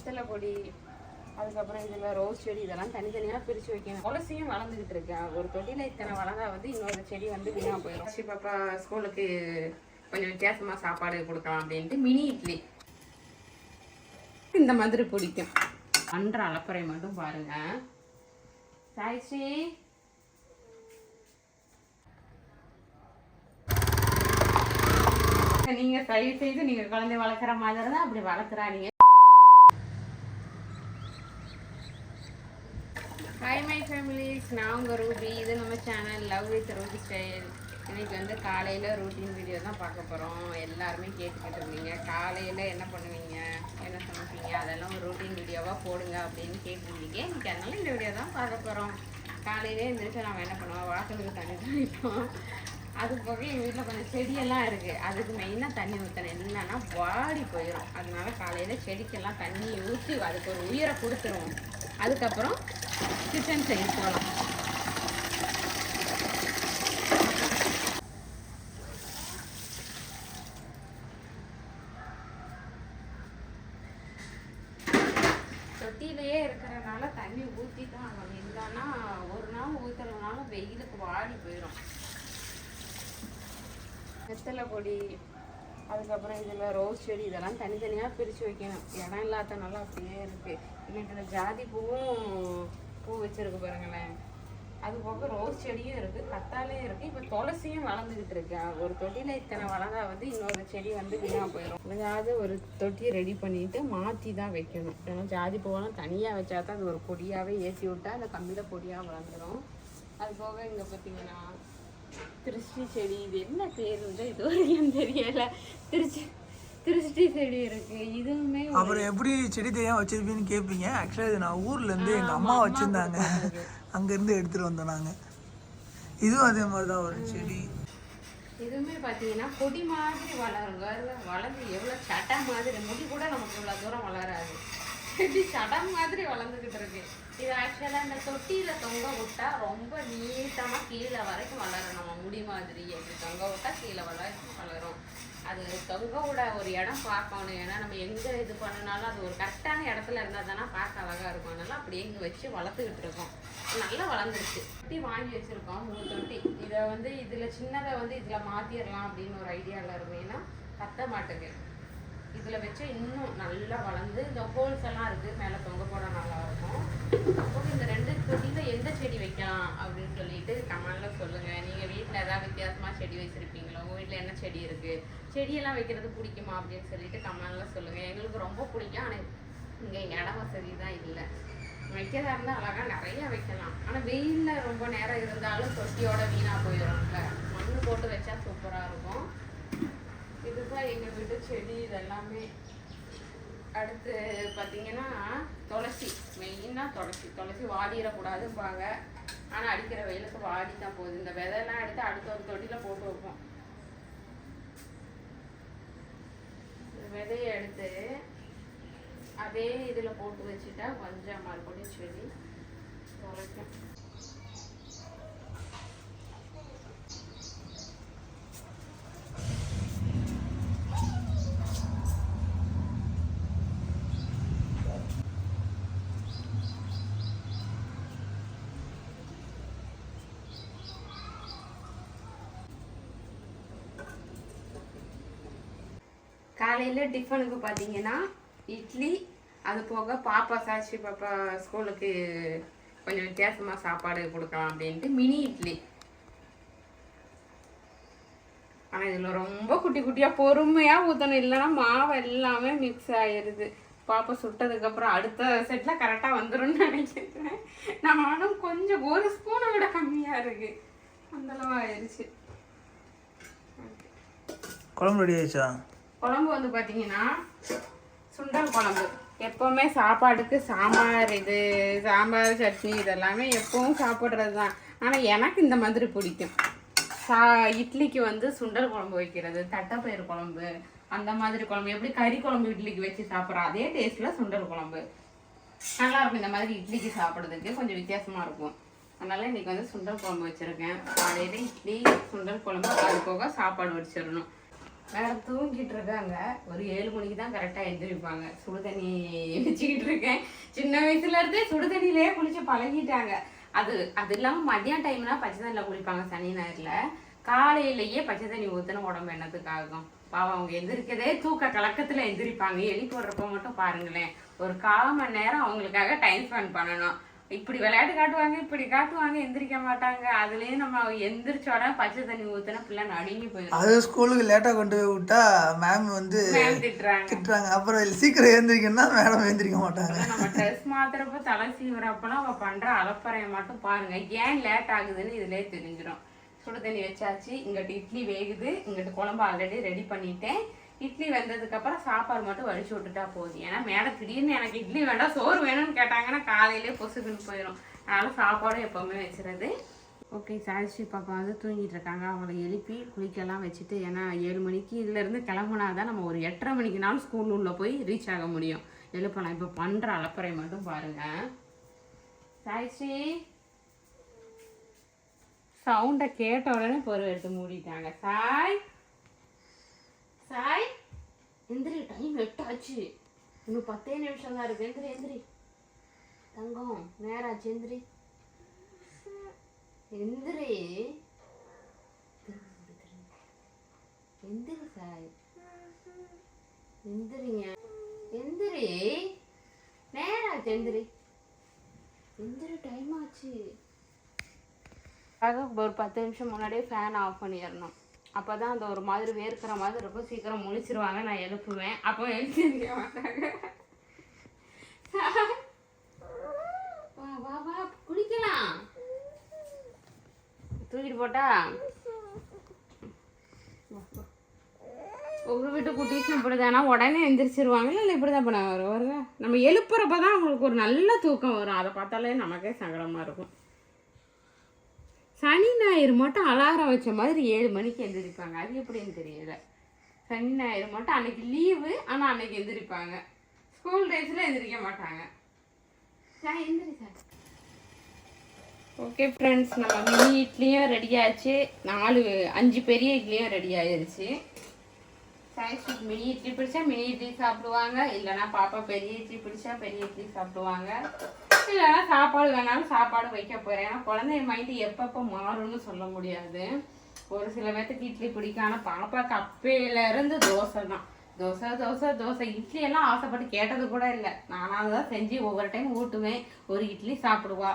வெத்தலை பொடி அதுக்கப்புறம் இதில் ரோஸ் செடி இதெல்லாம் தனித்தனியாக பிரித்து வைக்கணும். துளசியும் வளர்ந்துக்கிட்டு இருக்கேன் ஒரு தொட்டியில் இத்தனை வளர்ந்தா வந்து இன்னொரு செடி வந்து வீணாக போயிடும். சரி பாப்பா ஸ்கூலுக்கு கொஞ்சம் வித்தியாசமாக சாப்பாடு கொடுக்கலாம் அப்படின்ட்டு மினி இட்லி. இந்த மாதிரி பிடிக்கும். அன்ற அலப்பறை மட்டும் பாருங்க. சாய்ஸ்ரீ நீங்க தயவு செய்து நீங்க குழந்தை வளர்க்குற மாதிரி தான் அப்படி வளர்க்குறாங்க ஹாய் மை ஃபேமிலிஸ் நான் உங்கள் ரூபி. இது நம்ம channel love with Ruby style இன்னைக்கு வந்து காலையில் ரூட்டீன் வீடியோ தான் பார்க்க போகிறோம் எல்லாருமே கேட்டுக்கிட்டு இருந்தீங்க. காலையில் என்ன பண்ணுவீங்க? என்ன சமைப்பீங்க? அதெல்லாம் ஒரு ரூட்டீன் வீடியோவாக போடுங்க அப்படின்னு கேட்டுருந்தீங்க. இன்றைக்கி அதனால இந்த வீடியோ தான் பார்க்க போகிறோம் காலையிலே எழுந்திரிச்சு நம்ம என்ன பண்ணுவோம்? வாசலுக்கு தண்ணி தெளிப்போம். அது போக எங்கள் வீட்டில் கொஞ்சம் செடியெல்லாம் இருக்குது அதுக்கு மெயினாக தண்ணி ஊற்றணும் என்னன்னா வாடி போயிடும் அதனால காலையில் செடிக்கெல்லாம் தண்ணி ஊற்றி அதுக்கு ஒரு உயிரை கொடுத்துருவோம். அதுக்கப்புறம் கிச்சன் சைடு போகலாம். தொட்டியிலேயே இருக்கிறனால தண்ணி ஊற்றி தான் ஆகணும். இல்லைன்னா ஒரு நாள் ஊற்றுறதுனாலும் வெயிலுக்கு வாடி போயிடும் வெத்தலை பொடி அதுக்கப்புறம் இதில் ரோஸ் செடி இதெல்லாம் தனித்தனியாக பிரித்து வைக்கணும். இடம் இல்லாதனால அப்படியே இருக்குது இன்னைக்கு இந்த ஜாதி பூவும் பூ வச்சிருக்கு பாருங்களேன். அது போக ரோஸ் செடியும் இருக்குது கத்தாலையும் இருக்குது இப்போ துளசியும் வளர்ந்துக்கிட்டு இருக்கேன் ஒரு தொட்டியில் இத்தனை வளர்ந்தா வந்து இன்னொரு செடி வந்து வீணாக போயிடும் ஏதாவது ஒரு தொட்டியை ரெடி பண்ணிவிட்டு மாற்றி தான் வைக்கணும். ஏன்னா ஜாதி பூவெல்லாம் தனியாக வச்சா தான் அது ஒரு கொடியாகவே ஏற்றி விட்டால் அந்த கம்மியில் கொடியாக வளர்ந்துடும் அது போக இங்கே பார்த்தீங்கன்னா திருஷ்டி செடி. இது என்ன பேருன்னு இது வரைக்கும் தெரியலை. திருச்சி திருஷ்டி செடி இருக்கு. இதுவுமே அப்புறம் எப்படி செடி தெரியாம வச்சிருப்பீங்கன்னு கேட்பீங்க ஆக்சுவலாக இது நான் ஊர்ல இருந்து எங்க அம்மா வச்சிருந்தாங்க. அங்க இருந்து எடுத்துட்டு வந்தோம் நாங்க. இதுவும் அதே மாதிரி தான் ஒரு செடி. இதுவுமே பார்த்தீங்கன்னா கொடி மாதிரி வளருங்க. வளர்ந்து எவ்வளோ சட்டை மாதிரி முடி கூட நமக்கு இவ்வளோ தூரம் வளராது. செடி சடம் மாதிரி வளர்ந்துக்கிட்டு இருக்கு. இது ஆக்சுவலாக இந்த தொட்டியில் தொங்க விட்டா ரொம்ப நீட்டமாக கீழே வரைக்கும் வளரும் நம்ம முடி மாதிரி அப்படி தொங்க விட்டா கீழே வரைக்கும் வளரும் அது தொங்க விட ஒரு இடம் பார்க்கணும். ஏன்னா நம்ம எங்கே இது பண்ணினாலும் அது ஒரு கரெக்டான இடத்துல இருந்தால் தானே பார்க்க அழகாக இருக்கும். அதனால் அப்படியே இங்கே வச்சு வளர்த்துக்கிட்டு இருக்கோம். நல்லா வளர்ந்துருச்சு. தொட்டி வாங்கி வச்சுருக்கோம் மூணு தொட்டி. இதை வந்து இதில் சின்னதை வந்து இதில் மாற்றிடலாம் அப்படின்னு ஒரு ஐடியாவில் இருக்கும் ஏன்னா பத்த மாட்டேங்குது இதில் வச்சு இன்னும் நல்லா வளர்ந்து இந்த ஹோல்ஸ் எல்லாம் இருக்குது மேலே தொங்க போட நல்லா இருக்கும். அப்போ இந்த ரெண்டு தொட்டியில் எந்த செடி வைக்கலாம் அப்படின்னு சொல்லிட்டு கமெண்டில் சொல்லுங்கள் நீங்கள் வீட்டில் ஏதாவது வித்தியாசமாக செடி வச்சுருப்பீங்களோ? உங்கள் வீட்டில் என்ன செடி இருக்குது செடியெல்லாம் வைக்கிறது பிடிக்குமா அப்படின்னு சொல்லிட்டு கமெண்டில் சொல்லுங்கள் எங்களுக்கு ரொம்ப பிடிக்கும். ஆனால் இங்கே இடம் வசதி தான் இல்லை. வைக்கிறதா இருந்தால் அழகாக நிறைய வைக்கலாம். ஆனால் வெயிலில் ரொம்ப நேரம் இருந்தாலும் தொட்டியோட வீணாக போயிடும்ல. மண் போட்டு வச்சா சூப்பராக இருக்கும். இதுதான் எங்கள் வீட்டு செடி இதெல்லாமே. அடுத்து பார்த்தீங்கன்னா துளசி. மெயினாக துளசி. துளசி வாடிடக்கூடாதும்பாங்க. ஆனால் அடிக்கிற வெயிலுக்கு வாடி தான் போகுது. இந்த விதையெல்லாம் எடுத்து அடுத்த ஒரு தொட்டியில் போட்டு வைப்போம். விதையை எடுத்து அதே இதில் போட்டு வச்சுட்டா கொஞ்சம் மறுபடியும் செடி துளைக்கும். காலையில் டிஃபனுக்கு பார்த்தீங்கன்னா இட்லி அது போக பாப்பா சாட்சி பாப்பா ஸ்கூலுக்கு கொஞ்சம் வித்தியாசமாக சாப்பாடு கொடுக்கலாம் அப்படின்ட்டு மினி இட்லி. ஆனால் இதில் ரொம்ப குட்டி குட்டியாக பொறுமையாக ஊற்றணும் இல்லைன்னா மாவு எல்லாமே மிக்ஸ் ஆயிடுது பாப்பா சுட்டதுக்கப்புறம் அடுத்த செட்டில் கரெக்டாக வந்துரும்னு நினைக்கிறேன். நானும் கொஞ்சம் ஒரு ஸ்பூனை விட கம்மியாக இருக்குது அந்தளவு ஆயிடுச்சு குழம்பு ரெடி ஆயிடுச்சா? குழம்பு வந்து பார்த்தீங்கன்னா சுண்டல் குழம்பு. எப்போவுமே சாப்பாடுக்கு சாம்பார் இது சாம்பார் சட்னி இதெல்லாமே எப்பவும் சாப்பிட்றது தான் ஆனால் எனக்கு இந்த மாதிரி பிடிக்கும். சா இட்லிக்கு வந்து சுண்டல் குழம்பு வைக்கிறது தட்டைப்பயிறு குழம்பு அந்த மாதிரி குழம்பு. எப்படி கறி குழம்பு இட்லிக்கு வச்சு சாப்பிட்றோம் அதே டேஸ்ட்டில் சுண்டல் குழம்பு. நல்லாயிருக்கும் இந்த மாதிரி இட்லிக்கு சாப்பிட்றதுக்கு. கொஞ்சம் வித்தியாசமாக இருக்கும். அதனால இன்றைக்கி வந்து சுண்டல் குழம்பு வச்சுருக்கேன். காலையில் இட்லி சுண்டல் குழம்பு அது போக சாப்பாடு வச்சிடணும். மேடம் தூங்கிட்டு இருக்காங்க. ஒரு ஏழு மணிக்கு தான் கரெக்டாக எழுந்திருப்பாங்க சுடு தண்ணி வச்சுக்கிட்டு இருக்கேன். சின்ன வயசுல இருந்தே சுடு குளிச்சு பழகிட்டாங்க. அது அது இல்லாமல் மதியம் டைம்னா பச்சை தண்ணியில் குளிப்பாங்க சனி ஞாயிறில். காலையிலேயே பச்சை தண்ணி ஊற்றின உடம்பு என்னத்துக்காகும் பாவம் அவங்க எந்திரிக்கதே தூக்க கலக்கத்தில் எந்திரிப்பாங்க. எலி போடுறப்ப மட்டும் பாருங்களேன். ஒரு கால் மணி நேரம் அவங்களுக்காக டைம் ஸ்பெண்ட் பண்ணணும். இப்படி விளையாட்டு காட்டுவாங்க இப்படி காட்டுவாங்க எந்திரிக்க மாட்டாங்க. அதுலயே நம்ம எந்திரிச்ச உடனே பச்சை தண்ணி ஊத்துனா பிள்ளை நடுங்கி போயிடும் அது ஸ்கூலுக்கு லேட்டாக கொண்டு போய் விட்டா மேம் வந்து திட்டுறாங்க. திட்டுறாங்க. அப்புறம் சீக்கிரம் எழுந்திரிக்கணும்னா மேடம் எழுந்திரிக்க மாட்டாங்க. நம்ம ட்ரெஸ் மாத்துறப்ப தலை சீவுறப்பெல்லாம் அவ பண்ற அலப்பறைய மட்டும் பாருங்க. ஏன் லேட் ஆகுதுன்னு இதுலயே தெரிஞ்சிடும் சுடு தண்ணி வச்சாச்சு. இங்கிட்டு இட்லி வேகுது. இங்கிட்டு குழம்பு ஆல்ரெடி ரெடி பண்ணிட்டேன். இட்லி வெந்ததுக்கு அப்புறம் சாப்பாடு மட்டும் வடிச்சு விட்டுட்டா போதும். ஏன்னா மேடம் திடீர்னு எனக்கு இட்லி வேண்டாம் சோறு வேணும்னு கேட்டாங்கன்னா காலையிலே பொசுக்குன்னு போயிடும் அதனால சாப்பாடும் எப்பவுமே வச்சுறது. ஓகே சாயஸ்ரீ பாப்பா வந்து தூங்கிட்டு இருக்காங்க. அவங்கள எழுப்பி குளிக்கெல்லாம் வச்சுட்டு ஏன்னா ஏழு மணிக்கு இதுலேருந்து கிளம்புனா தான் நம்ம ஒரு எட்டரை மணிக்குனாலும் ஸ்கூல் உள்ளே போய் ரீச் ஆக முடியும். எழுப்பலாம். இப்போ பண்ணுற அலப்பறை மட்டும் பாருங்கள் சாயஸ்ரீ சவுண்டை கேட்ட உடனே பொருள் எடுத்து மூடிட்டாங்க. சாய் சாய் எந்திரி டைம் எட்டாச்சு இன்னும் பத்தே நிமிஷம் தான் இருக்கு. எந்திரி எந்திரி. தங்கம் நேராச்சு எந்திரி. எந்திரி. எந்திரி சாய். எந்திரிங்க. எந்திரி. நேராச்சு எந்திரி. எந்திரி டைம் ஆச்சு. ஆக ஒரு பத்து நிமிஷம் முன்னாடியே ஃபேன் ஆஃப் பண்ணிடணும். அப்போ தான் அந்த ஒரு மாதிரி வேர்க்கிற மாதிரி ரொம்ப சீக்கிரம் முழிச்சிருவாங்க. நான் எழுப்புவேன். அப்போ எழுந்திருக்க மாட்டாங்க. வா வா வா குளிக்கலாம். தூக்கிட்டு போட்டா? ஒவ்வொரு வீட்டு குட்டீஸ் இப்படிதானா உடனே எந்திரிச்சிருவாங்க. இல்லை இப்படி தான் பண்ண வரும் நம்ம எழுப்புறப்ப தான் அவங்களுக்கு ஒரு நல்ல தூக்கம் வரும். அதை பார்த்தாலே நமக்கே சங்கடமாக இருக்கும். சனி ஞாயிறு மட்டும் அலாரம் வச்ச மாதிரி ஏழு மணிக்கு எந்திரிப்பாங்க. அது எப்படின்னு தெரியல. சனி ஞாயிறு மட்டும் அன்னைக்கு லீவு ஆனால் அன்னைக்கு எந்திரிப்பாங்க. ஸ்கூல் டேஸில் எந்திரிக்க மாட்டாங்க. சார் எந்திரி சார் ஓகே ஃப்ரெண்ட்ஸ் நம்ம மினி இட்லியும் ரெடி ஆச்சு. நாலு அஞ்சு பெரிய இட்லியும் ரெடி ஆயிருச்சு. சாய்ஸ்டிக் மினி இட்லி பிடிச்சா மினி இட்லி சாப்பிடுவாங்க. இல்லைன்னா பாப்பா பெரிய இட்லி பிடிச்சா பெரிய இட்லி சாப்பிடுவாங்க. இல்லைன்னா சாப்பாடு வேணாலும் சாப்பாடு வைக்க போகிறேன் ஏன்னா குழந்தைய மைண்டு எப்பப்போ மாறும்னு சொல்ல முடியாது. ஒரு சில பேர்த்துக்கு இட்லி பிடிக்கும் ஆனால் பாப்பாக்கு அப்பையில இருந்து தோசை தான். தோசை தோசை தோசை. இட்லி எல்லாம் ஆசைப்பட்டு கேட்டது கூட இல்லை. நானாக தான் செஞ்சு ஒவ்வொரு டைம் ஊட்டுவேன். ஒரு இட்லி சாப்பிடுவா.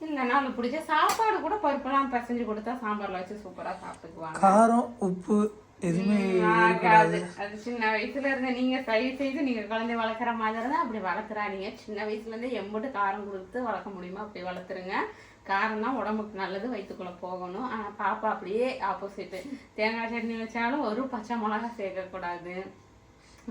இல்லைன்னா அவளுக்கு பிடிச்ச சாப்பாடு கூட பருப்பெல்லாம் பிசைஞ்சு கொடுத்தா சாம்பாரில் வச்சு சூப்பராக சாப்பிட்டுக்குவாங்க. காரம் உப்பு எதுவுமே ஆகாது. அது சின்ன வயசுல இருந்த நீங்க தயவு செய்து நீங்க குழந்தை வளர்க்குற மாதிரி தான் அப்படி வளர்த்துறாதீங்க. சின்ன வயசுல இருந்தே எம்பிட்டு காரம் கொடுத்து வளர்க்க முடியுமோ? அப்படி வளர்த்துருங்க. காரம் தான் உடம்புக்கு நல்லது வயிற்றுக்குள்ள போகணும். ஆனா பாப்பா அப்படியே ஆப்போசிட் தேங்காய் சட்னி வச்சாலும் ஒரு பச்சை மிளகா சேர்க்கக்கூடாது.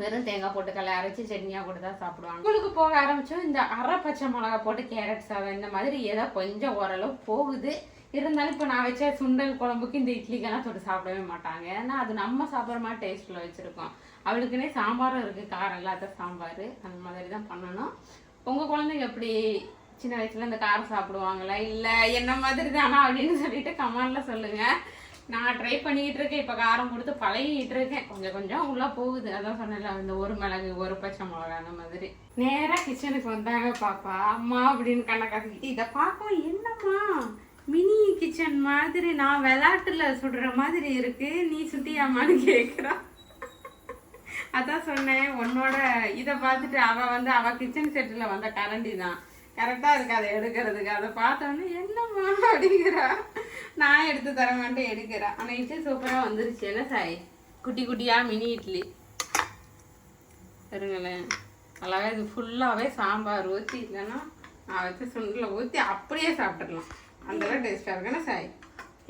வெறும் தேங்காய் போட்டு கல்லை அரைச்சி சட்னியாக கொடுத்தா சாப்பிடுவாங்க. ஸ்கூலுக்கு போக ஆரம்பிச்சோம். இந்த அரை பச்சை மிளகா போட்டு கேரட் சாதம் இந்த மாதிரி ஏதோ கொஞ்சம் ஓரளவு போகுது. இருந்தாலும் இப்போ நான் வச்ச சுண்டல் குழம்புக்கு இந்த இட்லிக்கெல்லாம் தொட்டு சாப்பிடவே மாட்டாங்க. ஏன்னா அது நம்ம சாப்பிட்ற மாதிரி டேஸ்ட்டில் வச்சுருக்கோம். அவளுக்குன்னே சாம்பாரும் இருக்குது காரம் இல்லாத சாம்பார். அந்த மாதிரி தான் பண்ணணும். உங்கள் குழந்தைங்க எப்படி சின்ன வயசுல இந்த காரம் சாப்பிடுவாங்களா? இல்லை என்ன மாதிரி தானா அப்படின்னு சொல்லிட்டு கமெண்ட்ல சொல்லுங்கள் நான் ட்ரை பண்ணிக்கிட்டு இருக்கேன். இப்போ காரம் கொடுத்து பழகிட்டு இருக்கேன். கொஞ்சம் கொஞ்சம் உள்ளே போகுது. அதான் சொன்னேன்ல இந்த ஒரு மிளகு ஒரு பச்சை மிளகா அந்த மாதிரி. நேராக கிச்சனுக்கு வந்தாங்க பாப்பா. அம்மா அப்படின்னு கண்ணை கசக்கிட்டு இதை பார்க்கவும் என்னம்மா? மினி கிச்சன் மாதிரி நான் விளாட்டுல சுடுற மாதிரி இருக்கு. நீ சுட்டியாமான்னு கேட்குறா அதான் சொன்னேன் உன்னோட இதை பார்த்துட்டு அவள் வந்து அவ கிச்சன் செட்டில் வந்த கரண்டி தான். கரெக்டாக இருக்கு அதை எடுக்கிறதுக்கு. அதை பார்த்தோன்னே என்னம்மா? அப்படிங்கிறா. நான் எடுத்து தர மாட்டேன் எடுக்கிறா. ஆனால் இட்லி சூப்பராக வந்துருச்சு. என்ன சாய்? குட்டி குட்டியாக மினி இட்லி. இருங்களேன் நல்லாவே இது ஃபுல்லாகவே சாம்பார் ஊற்றி இல்லைன்னா நான் வச்சு சுண்டில் ஊற்றி அப்படியே சாப்பிட்டுடலாம். அந்தளவு டேஸ்ட்டாக இருக்குன்னா சாய்?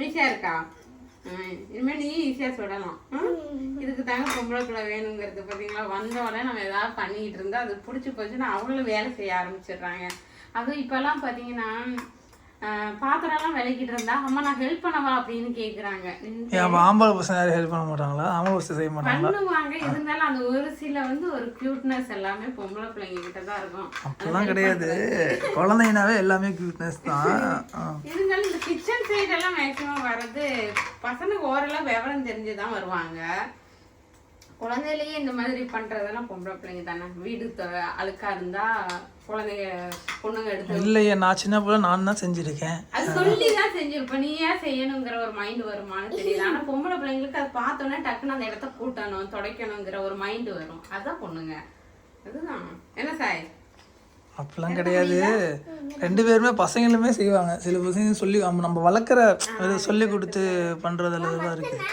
ஈஸியாக இருக்கா? இனிமேல் நீ ஈஸியாக சுடலாம் இதுக்கு தாங்க பொம்பளை கூட வேணுங்கிறது பார்த்தீங்களா? வந்த உடனே நம்ம ஏதாவது பண்ணிக்கிட்டு இருந்தால் அது பிடிச்சி போச்சுன்னா அவங்களும் வேலை செய்ய ஆரம்பிச்சிடுறாங்க. அதுவும் இப்போல்லாம் பார்த்தீங்கன்னா பாத்திரம்லாம் விளக்கிட்டு இருந்தா அம்மா நான் ஹெல்ப் பண்ணவா? அப்படின்னு கேட்குறாங்க ஏன் அப்ப ஆம்பளை பசங்க யாரும் ஹெல்ப் பண்ண மாட்டாங்களா? ஆம்பளை பசங்க செய்ய மாட்டாங்களா? பண்ணுவாங்க. இருந்தாலும் அந்த ஒரு சில வந்து ஒரு கியூட்னஸ் எல்லாமே பொம்பளை பிள்ளைங்க கிட்ட தான் இருக்கும். அப்படிலாம் கிடையாது. குழந்தைங்கனாவே எல்லாமே கியூட்னஸ் தான். இருந்தாலும் இந்த கிச்சன் சைடு எல்லாம் மேக்ஸிமம் வர்றது பசங்களுக்கு ஓரளவு விவரம் தெரிஞ்சு தான் வருவாங்க. குழந்தையிலேயே இந்த மாதிரி பண்றதெல்லாம் பொம்பளை பிள்ளைங்க தானே. வீடு அழுக்கா இருந்தா குழந்தைங்க பொண்ணுங்க எடுத்து இல்லையே நான் சின்ன பிள்ளை நான் தான் செஞ்சுருக்கேன். அது சொல்லி தான் செஞ்சிருப்ப நீ ஏன் செய்யணுங்கிற ஒரு மைண்ட் வருமானு தெரியல ஆனா பொம்பளை பிள்ளைங்களுக்கு அதை பார்த்தோன்னே டக்குன்னு அந்த இடத்த கூட்டணும் துடைக்கணுங்கிற ஒரு மைண்ட் வரும். அதான் பொண்ணுங்க. அதுதான். என்ன சாய்? அப்படிலாம் கிடையாது. ரெண்டு பேருமே பசங்களுமே செய்வாங்க. சில பசங்க சொல்லி நம்ம நம்ம வளர்க்குற அது சொல்லி கொடுத்து பண்ணுறதுல தான் இருக்குது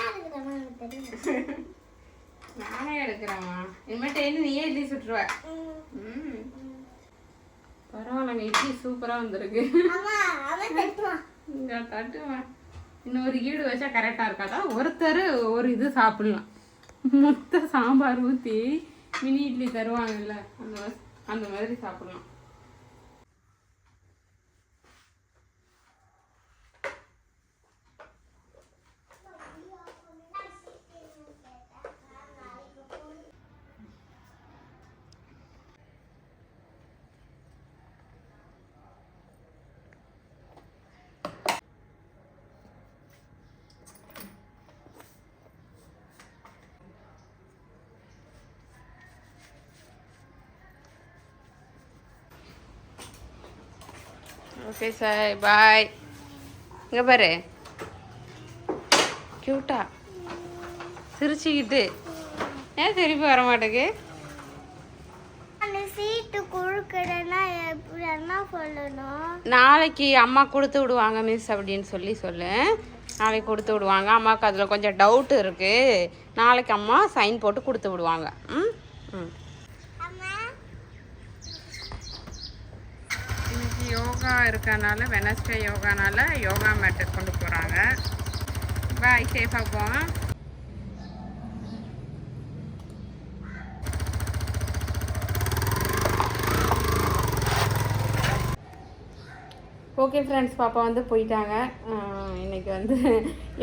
நானே எடுக்கிறேம்மா. இனிமேட்டு நீயே இட்லி சுட்டுருவ. ம். பரவாயில்லைங்க இட்லி சூப்பரா வந்திருக்கு. இங்க தட்டுவேன் இன்னொரு ஈடு வச்சா கரெக்டா இருக்காதா? ஒருத்தர் ஒரு இது சாப்பிடலாம். மொத்த சாம்பார் ஊத்தி மினி இட்லி தருவாங்கல்ல அந்த அந்த மாதிரி சாப்பிடலாம். ஓகே சார் பாய் இங்க பாரு. கியூட்டா சிரிச்சுக்கிட்டு. ஏன் திருப்பி வர மாட்டேங்கு நாளைக்கு அம்மா கொடுத்து விடுவாங்க மிஸ் அப்படின்னு சொல்லி சொல்லு. நாளைக்கு கொடுத்து விடுவாங்க. அம்மாவுக்கு அதில் கொஞ்சம் டவுட் இருக்குது நாளைக்கு அம்மா சைன் போட்டு கொடுத்து விடுவாங்க. ம்? ம் அம்மா இன்னைக்கு யோகா இருக்கனால வெனஸ்டே யோகானால யோகா மேட்டு கொண்டு போகிறாங்க பாய் சேஃபாக போவோம் ஓகே ஃப்ரெண்ட்ஸ் பாப்பா வந்து போயிட்டாங்க. இன்றைக்கி இன்னைக்கு வந்து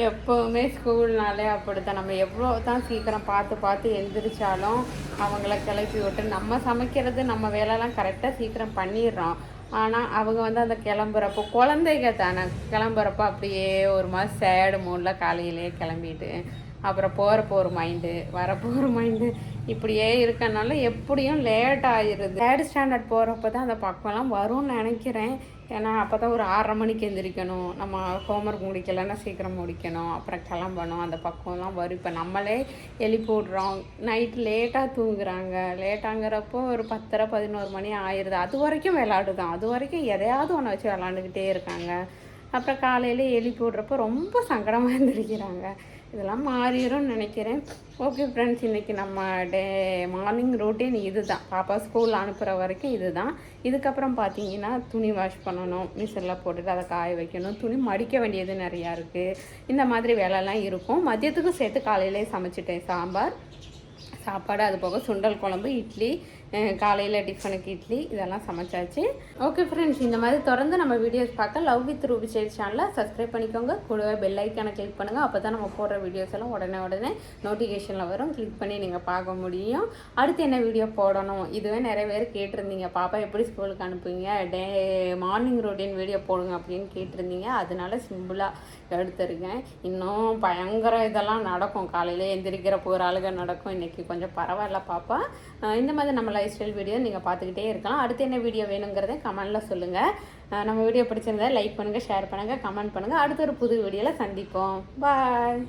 எப்போவுமே ஸ்கூல்னாலே அப்படித்தான். நம்ம எவ்வளோ தான் சீக்கிரம் பார்த்து பார்த்து எழுந்திரிச்சாலும் அவங்கள கிளப்பி விட்டு நம்ம சமைக்கிறது நம்ம வேலைலாம் கரெக்டாக சீக்கிரம் பண்ணிடுறோம். ஆனால் அவங்க வந்து அந்த கிளம்புறப்போ குழந்தைங்க தானே கிளம்புறப்போ அப்படியே ஒரு மாதிரி சேடு மூடில் காலையிலேயே கிளம்பிட்டு அப்புறம் போகிறப்போ ஒரு மைண்டு வரப்போ ஒரு மைண்டு இப்படியே இருக்கனால எப்படியும் லேட் ஆயிடுது. தேர்ட் ஸ்டாண்டர்ட் போகிறப்ப தான் அந்த பக்கம்லாம் வரும்னு நினைக்கிறேன். ஏன்னா அப்போ தான் ஒரு ஆறரை மணிக்கு எந்திரிக்கணும். நம்ம ஹோம்ஒர்க் முடிக்கலைன்னா சீக்கிரம் முடிக்கணும். அப்புறம் கிளம்பணும். அந்த பக்கம்லாம் வரும். இப்போ நம்மளே எழுப்பி விட்றோம் நைட் லேட்டாக தூங்குறாங்க. லேட்டாங்கிறப்போ ஒரு பத்தரை பதினோரு மணி ஆயிடுது. அது வரைக்கும் விளாடுதான். அது வரைக்கும் எதையாவது ஒன்று வச்சு விளாண்டுக்கிட்டே இருக்காங்க. அப்புறம் காலையில் எழுப்பி விட்றப்போ ரொம்ப சங்கடமாக இருந்திருக்கிறாங்க இதெல்லாம் மாறிடும்னு நினைக்கிறேன். ஓகே ஃப்ரெண்ட்ஸ் இன்றைக்கி நம்ம டே மார்னிங் ரொட்டீன் இது தான் பாப்பா ஸ்கூல் அனுப்புகிற வரைக்கும் இது தான் இதுக்கப்புறம் பார்த்தீங்கன்னா துணி வாஷ் பண்ணணும் மிஷினில் போட்டுட்டு அதை காய வைக்கணும். துணி மடிக்க வேண்டியது நிறையா இருக்குது இந்த மாதிரி வேலைலாம் இருக்கும். மதியத்துக்கும் சேர்த்து காலையிலே சமைச்சிட்டேன். சாம்பார் சாப்பாடு அது போக சுண்டல் குழம்பு இட்லி காலையில் டிஃபனுக்கு இட்லி இதெல்லாம் சமைச்சாச்சு. ஓகே ஃப்ரெண்ட்ஸ் இந்த மாதிரி தொடர்ந்து நம்ம வீடியோஸ் பார்க்க லவ் வித் ரூபி சேல் சேனலை சப்ஸ்கிரைப் பண்ணிக்கோங்க. கூடவே பெல் ஐக்கானை கிளிக் பண்ணுங்கள் அப்போ தான் நம்ம போடுற வீடியோஸ் எல்லாம் உடனே உடனே நோட்டிஃபிகேஷனில் வரும். கிளிக் பண்ணி நீங்கள் பார்க்க முடியும். அடுத்து என்ன வீடியோ போடணும்? இதுவே நிறைய பேர் கேட்டிருந்தீங்க. பாப்பா எப்படி ஸ்கூலுக்கு அனுப்புவீங்க? டே மார்னிங் ரொட்டீன் வீடியோ போடுங்க அப்படின்னு கேட்டிருந்தீங்க. அதனால சிம்பிளாக எடுத்துருக்கேன். இன்னும் பயங்கர இதெல்லாம் நடக்கும். காலையில் எந்திரிக்கிற போகிற ஆளுக நடக்கும். இன்றைக்கி கொஞ்சம் பரவாயில்ல பாப்பா. இந்த மாதிரி நம்மளை லைஃப் ஸ்டைல் வீடியோ நீங்கள் பார்த்துக்கிட்டே இருக்கலாம். அடுத்து என்ன வீடியோ வேணுங்கிறத கமெண்டில் சொல்லுங்கள் நம்ம வீடியோ பிடிச்சிருந்தா லைக் பண்ணுங்கள் ஷேர் பண்ணுங்கள் கமெண்ட் பண்ணுங்கள் அடுத்த ஒரு புது வீடியோவில் சந்திப்போம். பாய்